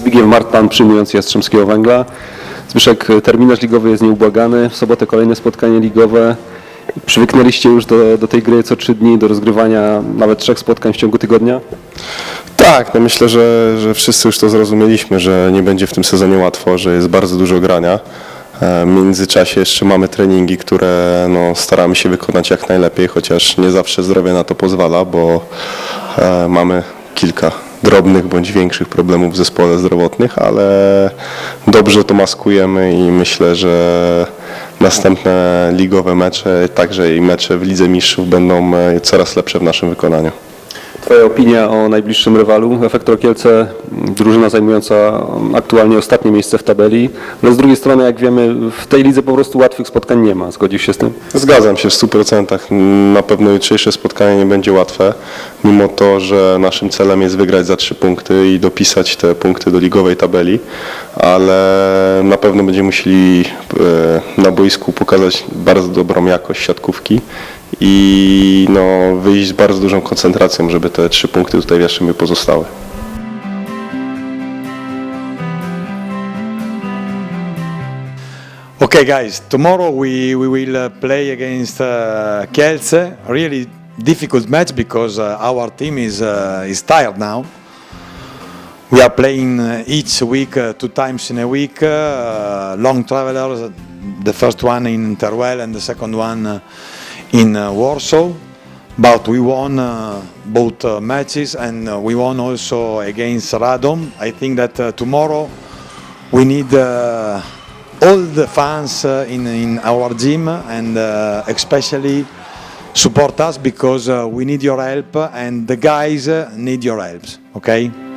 Zbigniew Martan przyjmujący Jastrzębskiego Węgla. Zbyszek, terminarz ligowy jest nieubłagany. W sobotę kolejne spotkanie ligowe. Przywyknęliście już do, do tej gry co trzy dni, do rozgrywania nawet trzech spotkań w ciągu tygodnia? Tak, no myślę, że, że wszyscy już to zrozumieliśmy, że nie będzie w tym sezonie łatwo, że jest bardzo dużo grania. E, W międzyczasie jeszcze mamy treningi, które no, staramy się wykonać jak najlepiej, chociaż nie zawsze zdrowie na to pozwala, bo e, mamy kilka drobnych bądź większych problemów w zespole zdrowotnych, ale dobrze to maskujemy i myślę, że następne ligowe mecze, także i mecze w Lidze Mistrzów będą e, coraz lepsze w naszym wykonaniu. Twoja opinia o najbliższym rywalu? Efektor Kielce, drużyna zajmująca aktualnie ostatnie miejsce w tabeli, ale z drugiej strony, jak wiemy, w tej lidze po prostu łatwych spotkań nie ma. Zgodzisz się z tym? Zgadzam się w 100%. Na pewno jutrzejsze spotkanie nie będzie łatwe, mimo to, że naszym celem jest wygrać za trzy punkty i dopisać te punkty do ligowej tabeli, ale na pewno będziemy musieli e, na boisku pokazać bardzo dobrą jakość siatkówki i no, wyjść z bardzo dużą koncentracją, żeby te trzy punkty tutaj w Jastrzębiu pozostały. Okay, guys, tomorrow we, we will uh, play against uh, Kielce. Really difficult match because uh, our team is, uh, is tired now. We are playing uh, each week, uh, two times in a week, uh, long travelers. The first one in Teruel and the second one uh, in uh, Warsaw. But we won uh, both uh, matches and uh, we won also against Radom. I think that uh, tomorrow we need uh, all the fans uh, in, in our gym and uh, especially support us because uh, we need your help and the guys uh, need your help. Okay?